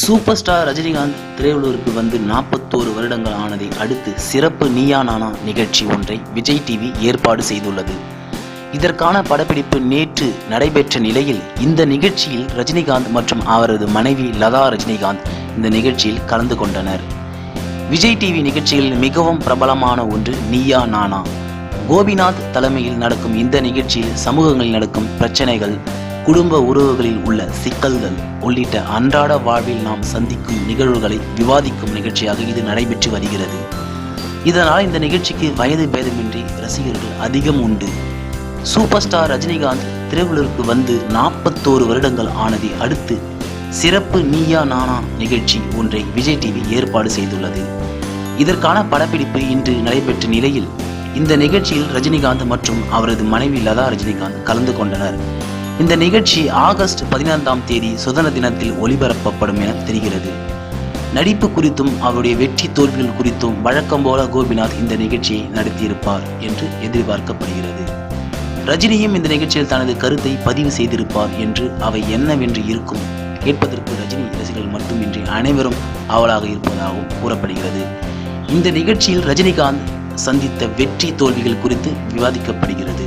Super star Rajinikanth திரையுலகிற்கு வந்து நாற்பத்தோரு வருடங்கள் ஆனதை அடுத்து சிறப்பு நீயா நானா நிகழ்ச்சி ஒன்றை விஜய் டிவி ஏற்பாடு செய்துள்ளது. இதற்கான படப்பிடிப்பு நேற்று நடைபெற்ற நிலையில் இந்த நிகழ்ச்சியில் ரஜினிகாந்த் மற்றும் அவரது மனைவி லதா ரஜினிகாந்த் இந்த நிகழ்ச்சியில் கலந்து கொண்டனர். விஜய் டிவி நிகழ்ச்சிகளில் மிகவும் பிரபலமான ஒன்று நீயா நானா. கோபிநாத் தலைமையில் நடக்கும் இந்த நிகழ்ச்சியில் சமூகங்களில் நடக்கும் பிரச்சனைகள் குடும்ப உறவுகளில் உள்ள சிக்கல்கள் உள்ளிட்ட அன்றாட வாழ்வில் நாம் சந்திக்கும் நிகழ்வுகளை விவாதிக்கும் நிகழ்ச்சியாக இது நடைபெற்று வருகிறது. இதனால் இந்த நிகழ்ச்சிக்கு வயது பேதமின்றி ரசிகர்கள் அதிகம் உண்டு. சூப்பர் ஸ்டார் ரஜினிகாந்த் திரையுலகிற்கு வந்து நாற்பத்தோரு வருடங்கள் ஆனதை அடுத்து சிறப்பு நீயா நானா நிகழ்ச்சி ஒன்றை விஜய் டிவி ஏற்பாடு செய்துள்ளது. இதற்கான படப்பிடிப்பு இன்று நடைபெற்ற நிலையில் இந்த நிகழ்ச்சியில் ரஜினிகாந்த் மற்றும் அவரது மனைவி லதா ரஜினிகாந்த் கலந்து கொண்டனர். இந்த நிகழ்ச்சி ஆகஸ்ட் பதினைந்தாம் தேதி சுதந்திர தினத்தில் ஒளிபரப்பப்படும் என தெரிகிறது. நடிப்பு குறித்தும் அவருடைய வெற்றி தோல்விகள் குறித்தும் வழக்கம் போல கோபிநாத் இந்த நிகழ்ச்சியை நடத்தியிருப்பார் என்று எதிர்பார்க்கப்படுகிறது. ரஜினியும் இந்த நிகழ்ச்சியில் தனது கருத்தை பதிவு செய்திருப்பார் என்று அவை என்னவென்று இருக்கும். கேட்பதற்கு ரஜினி ரசிகர்கள் மட்டுமின்றி அனைவரும் ஆவலாக இருப்பதாகவும் கூறப்படுகிறது. இந்த நிகழ்ச்சியில் ரஜினிகாந்த் சந்தித்த வெற்றி தோல்விகள் குறித்து விவாதிக்கப்படுகிறது.